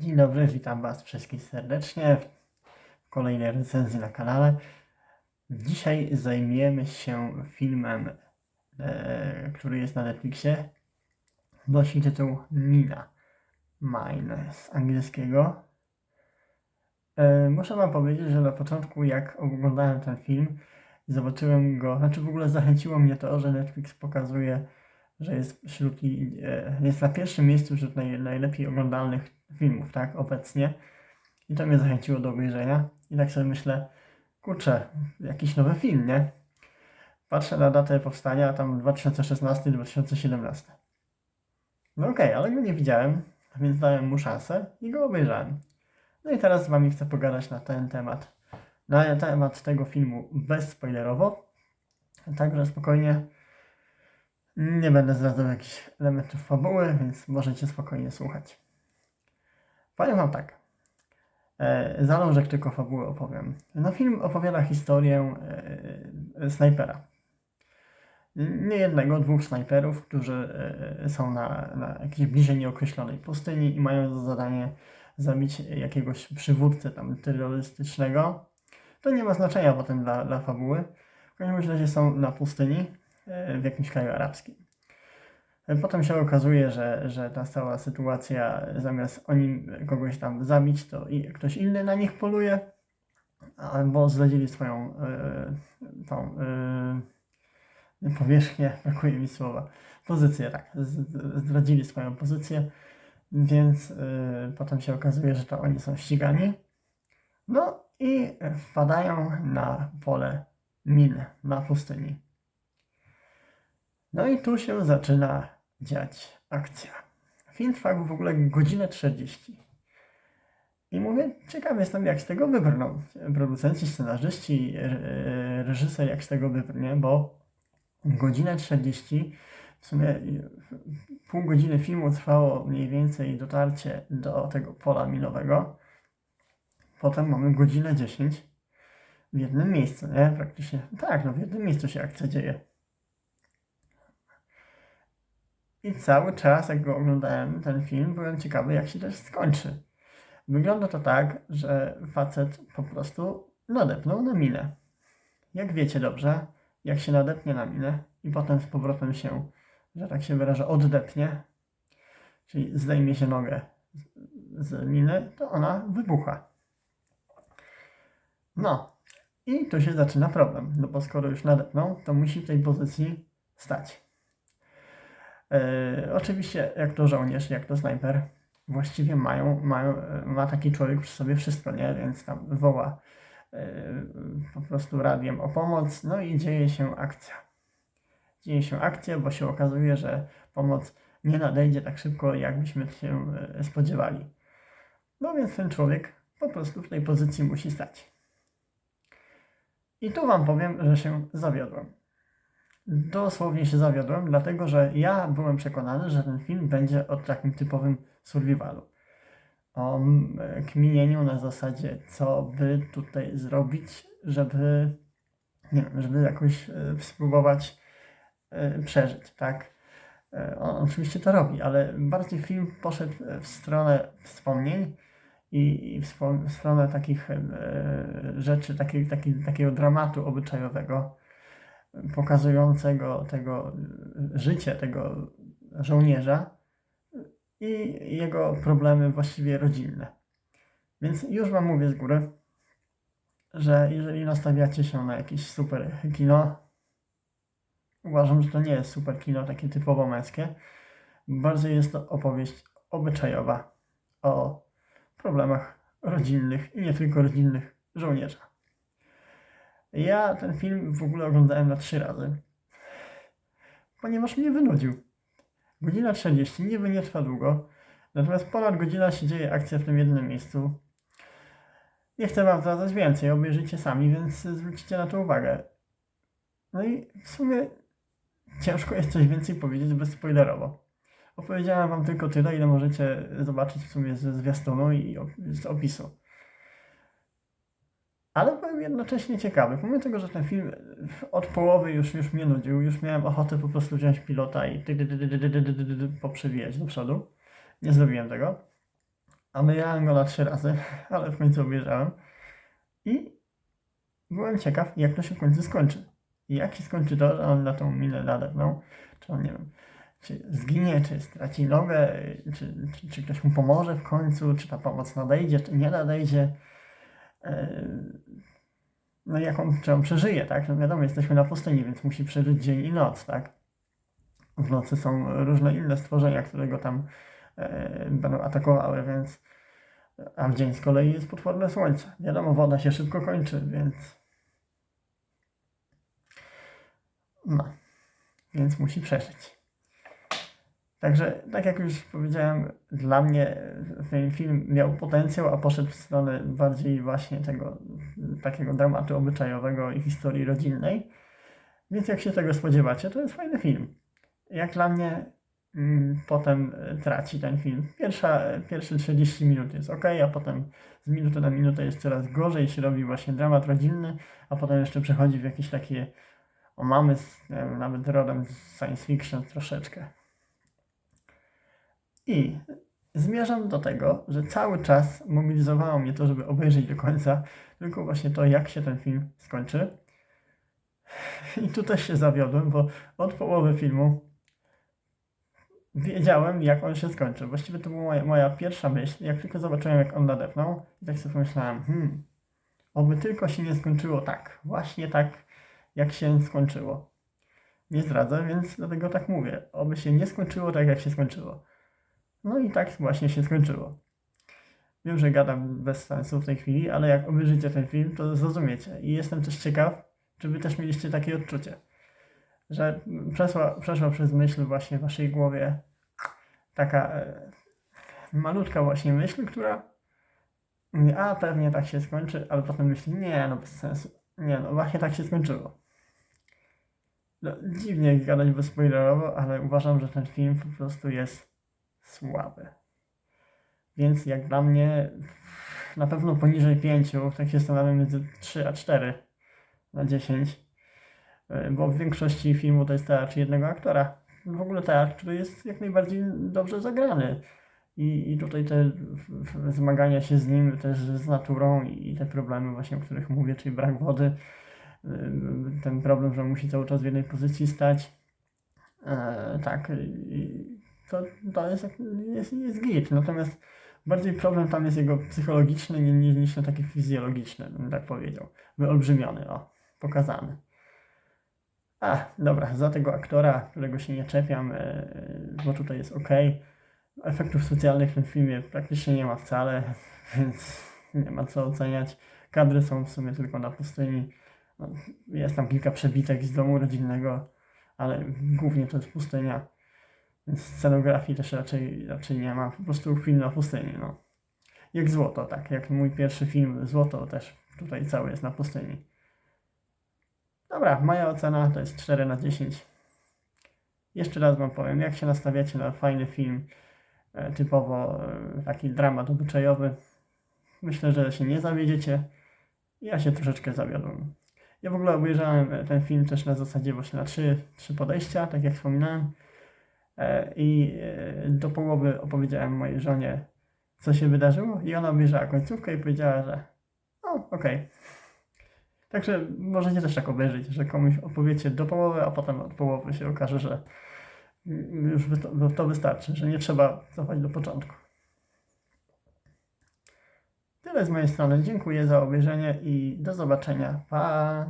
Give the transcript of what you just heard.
Dzień dobry, witam Was wszystkich serdecznie w kolejnej recenzji na kanale. Dzisiaj zajmiemy się filmem, e, który jest na Netflixie. Nosi tytuł Mina Mine z angielskiego. E, muszę Wam powiedzieć, że na początku, jak oglądałem ten film, zobaczyłem go, znaczy w ogóle zachęciło mnie to, że Netflix pokazuje, że jest wśród, e, jest na pierwszym miejscu wśród naj, najlepiej oglądalnych filmów, tak, obecnie. I to mnie zachęciło do obejrzenia. I tak sobie myślę, kurczę, jakiś nowy film, nie? Patrzę na datę powstania, tam 2016-2017. No okej, ale go nie widziałem, więc dałem mu szansę i go obejrzałem. No i teraz z Wami chcę pogadać na ten temat. Na temat tego filmu bezspoilerowo. Także spokojnie. Nie będę zdradzał jakichś elementów fabuły, więc możecie spokojnie słuchać. Powiem Wam tak. E, zalążek tylko fabuły opowiem. No film opowiada historię e, snajpera. Nie jednego, dwóch snajperów, którzy e, są na, na jakiejś bliżej nieokreślonej pustyni i mają za zadanie zabić jakiegoś przywódcę tam terrorystycznego. To nie ma znaczenia potem dla, dla fabuły. W każdym razie są na pustyni e, w jakimś kraju arabskim. Potem się okazuje, że, że ta cała sytuacja, zamiast oni kogoś tam zabić, to ktoś inny na nich poluje, albo zdradzili swoją y, tą y, powierzchnię, brakuje mi słowa, pozycję, tak, zdradzili swoją pozycję, więc y, potem się okazuje, że to oni są ścigani. No i wpadają na pole min na pustyni. No i tu się zaczyna dziać akcja. Film trwa w ogóle godzinę 30. I mówię, ciekaw jestem, jak z tego wybrną producenci, scenarzyści, reżyser, jak z tego wybrnie, bo godzinę 30, w sumie pół godziny filmu trwało mniej więcej dotarcie do tego pola minowego. Potem mamy godzinę 10 w jednym miejscu, nie? Praktycznie, tak, no w jednym miejscu się akcja dzieje. I cały czas, jak go oglądałem, ten film, byłem ciekawy, jak się też skończy. Wygląda to tak, że facet po prostu nadepnął na minę. Jak wiecie dobrze, jak się nadepnie na minę i potem z powrotem się, że tak się wyrażę, oddepnie, czyli zdejmie się nogę z miny, to ona wybucha. No, i tu się zaczyna problem, no bo skoro już nadepnął, to musi w tej pozycji stać. E, oczywiście, jak to żołnierz, jak to snajper, właściwie mają, mają, ma taki człowiek przy sobie wszystko, nie? Więc tam woła e, po prostu radiem o pomoc, no i dzieje się akcja. Dzieje się akcja, bo się okazuje, że pomoc nie nadejdzie tak szybko, jakbyśmy się e, spodziewali. No więc ten człowiek po prostu w tej pozycji musi stać. I tu Wam powiem, że się zawiodłem dosłownie się zawiodłem, dlatego że ja byłem przekonany, że ten film będzie o takim typowym survivalu. O kminieniu na zasadzie, co by tutaj zrobić, żeby, nie wiem, żeby jakoś e, spróbować e, przeżyć, tak? E, on oczywiście to robi, ale bardziej film poszedł w stronę wspomnień i w stronę takich rzeczy, takiej, takiej, takiego dramatu obyczajowego, pokazującego tego życie tego żołnierza i jego problemy właściwie rodzinne. Więc już Wam mówię z góry, że jeżeli nastawiacie się na jakieś super kino, uważam, że to nie jest super kino takie typowo męskie. Bardziej jest to opowieść obyczajowa o problemach rodzinnych i nie tylko rodzinnych żołnierza. Ja ten film w ogóle oglądałem na trzy razy, ponieważ mnie wynudził. Godzina 30 niby nie trwa długo, natomiast ponad godzina się dzieje akcja w tym jednym miejscu. Nie chcę wam zdradzać więcej, obejrzyjcie sami, więc zwróćcie na to uwagę. No i w sumie ciężko jest coś więcej powiedzieć bezspoilerowo. Opowiedziałem wam tylko tyle, ile możecie zobaczyć w sumie ze zwiastunu i z opisu byłem jednocześnie ciekawy. Pomimo tego, że ten film od połowy już, już mnie nudził, już miałem ochotę po prostu wziąć pilota i poprzewijać do przodu. Nie zrobiłem tego. Obejrzałem go na trzy razy, ale w końcu obejrzałem. I byłem ciekaw, jak to się w końcu skończy. I jak się skończy to, że on na tą minę nadepnął, czy on, nie wiem, czy zginie, czy straci nogę, czy, czy, czy ktoś mu pomoże w końcu, czy ta pomoc nadejdzie, czy nie nadejdzie. No jak on, czy on przeżyje, tak? No wiadomo, jesteśmy na pustyni, więc musi przeżyć dzień i noc, tak? W nocy są różne inne stworzenia, które go tam e, będą atakowały, więc a w dzień z kolei jest potworne słońce. Wiadomo, woda się szybko kończy, więc no, więc musi przeżyć. Także, tak jak już powiedziałem, dla mnie ten film miał potencjał, a poszedł w stronę bardziej właśnie tego takiego dramatu obyczajowego i historii rodzinnej. Więc jak się tego spodziewacie, to jest fajny film. Jak dla mnie mm, potem traci ten film. Pierwsza, pierwsze 30 minut jest ok, a potem z minuty na minutę jest coraz gorzej, się robi właśnie dramat rodzinny, a potem jeszcze przechodzi w jakieś takie o mamy, z, nawet rodem z science fiction troszeczkę. I zmierzam do tego, że cały czas mobilizowało mnie to, żeby obejrzeć do końca, tylko właśnie to, jak się ten film skończy. I tu też się zawiodłem, bo od połowy filmu wiedziałem, jak on się skończy. Właściwie to była moja, moja pierwsza myśl, jak tylko zobaczyłem, jak on nadepnął. I tak sobie pomyślałem, hmm, oby tylko się nie skończyło tak, właśnie tak, jak się skończyło. Nie zdradzę, więc dlatego tak mówię. Oby się nie skończyło tak, jak się skończyło. No i tak właśnie się skończyło. Wiem, że gadam bez sensu w tej chwili, ale jak obejrzycie ten film, to zrozumiecie. I jestem też ciekaw, czy wy też mieliście takie odczucie, że przeszła, przeszła przez myśl właśnie w waszej głowie taka e, malutka właśnie myśl, która mówi, a pewnie tak się skończy, ale potem myśli, nie, no bez sensu. Nie, no właśnie tak się skończyło. No, dziwnie gadać bezspoilerowo, ale uważam, że ten film po prostu jest słaby. Więc jak dla mnie na pewno poniżej 5, tak się zastanawiam między 3 a 4 na 10. E, Bo w większości filmu to jest teatr jednego aktora. W ogóle teatr, który jest jak najbardziej dobrze zagrany. I, i tutaj te zmagania się z nim też z naturą i te problemy właśnie, o których mówię, czyli brak wody, y, ten problem, że musi cały czas w jednej pozycji stać. E, tak, i to, to jest, jest, jest git. Natomiast bardziej problem tam jest jego psychologiczny nie- niż ten taki fizjologiczny, bym tak powiedział. Wyolbrzymiony, o, pokazany. A, dobra, za tego aktora, którego się nie czepiam, e, bo tutaj jest ok. Efektów specjalnych w tym filmie praktycznie nie ma wcale, więc nie ma co oceniać. Kadry są w sumie tylko na pustyni. No, Jest tam kilka przebitek z domu rodzinnego, ale głównie to jest pustynia. Więc scenografii też raczej, raczej nie ma. Po prostu film na pustyni, no. Jak Złoto, tak. Jak mój pierwszy film Złoto też tutaj cały jest na pustyni. Dobra, moja ocena to jest 4 na 10. Jeszcze raz wam powiem, jak się nastawiacie na fajny film, e, typowo e, taki dramat obyczajowy, myślę, że się nie zawiedziecie. Ja się troszeczkę zawiodłem. Ja w ogóle obejrzałem e, ten film też na zasadzie właśnie na trzy, trzy podejścia, tak jak wspominałem. E, I e, do połowy opowiedziałem mojej żonie, co się wydarzyło, i ona obejrzała końcówkę i powiedziała, że o, okej. Także możecie też tak obejrzeć, że komuś opowiecie do połowy, a potem od połowy się okaże, że już to wystarczy, że nie trzeba cofać do początku. Tyle z mojej strony. Dziękuję za obejrzenie i do zobaczenia. Pa!